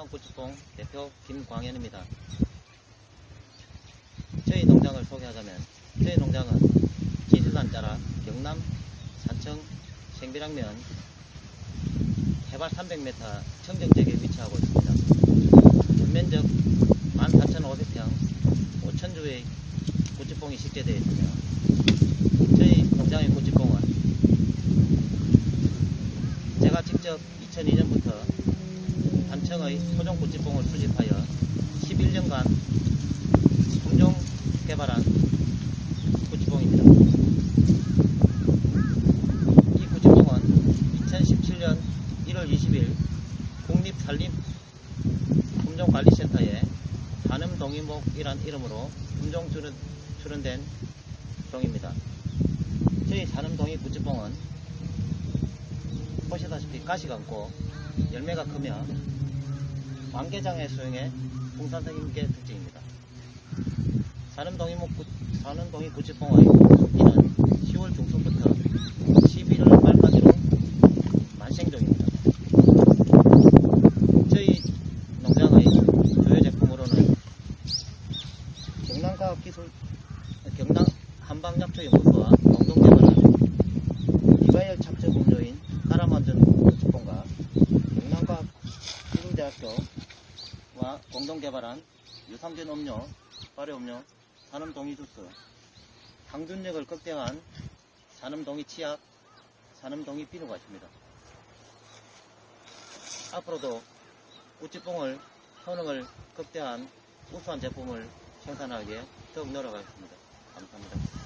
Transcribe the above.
한방구치뽕 대표 김광현입니다. 저희 농장을 소개하자면 저희 농장은 지질산 자락 경남 산청 생비랑면 해발 300m 청정지역에 위치하고 있습니다. 전면적 14,500평 5,000주의 구치뽕이 식재되어 있으며 저희 농장의 구치뽕은 제가 직접 2002년부터 토종 구찌뽕을 수집하여 11년간 품종 개발한 구찌뽕입니다. 이 구찌뽕은 2017년 1월 20일 국립산림 품종관리센터에 산음동이목이란 이름으로 품종 출원, 출원된 종입니다. 저희 산음동이 구찌뽕은 보시다시피 가시가 많고 열매가 크며 수용에 풍산적인 게 특징입니다. 산음동이 목 구- 산음동이 구치뽕의 숙기는 10월 중순부터 11월 말까지로 만생종입니다. 저희 농장의 주요 제품으로는 경남과학 기술 경남 한방약초 연구소와 공동개발한 이바이얼 착즙 음료인 따라만든 구치뽕과 경남과학 기술대학교 와 공동 개발한 유산균 음료, 발효 음료, 산음동이 주스, 항균력을 극대화한 산음동이 치약, 산음동이 비누가 있습니다. 앞으로도 우찌뽕을 효능을 극대화한 우수한 제품을 생산하기에 더욱 노력하겠습니다. 감사합니다.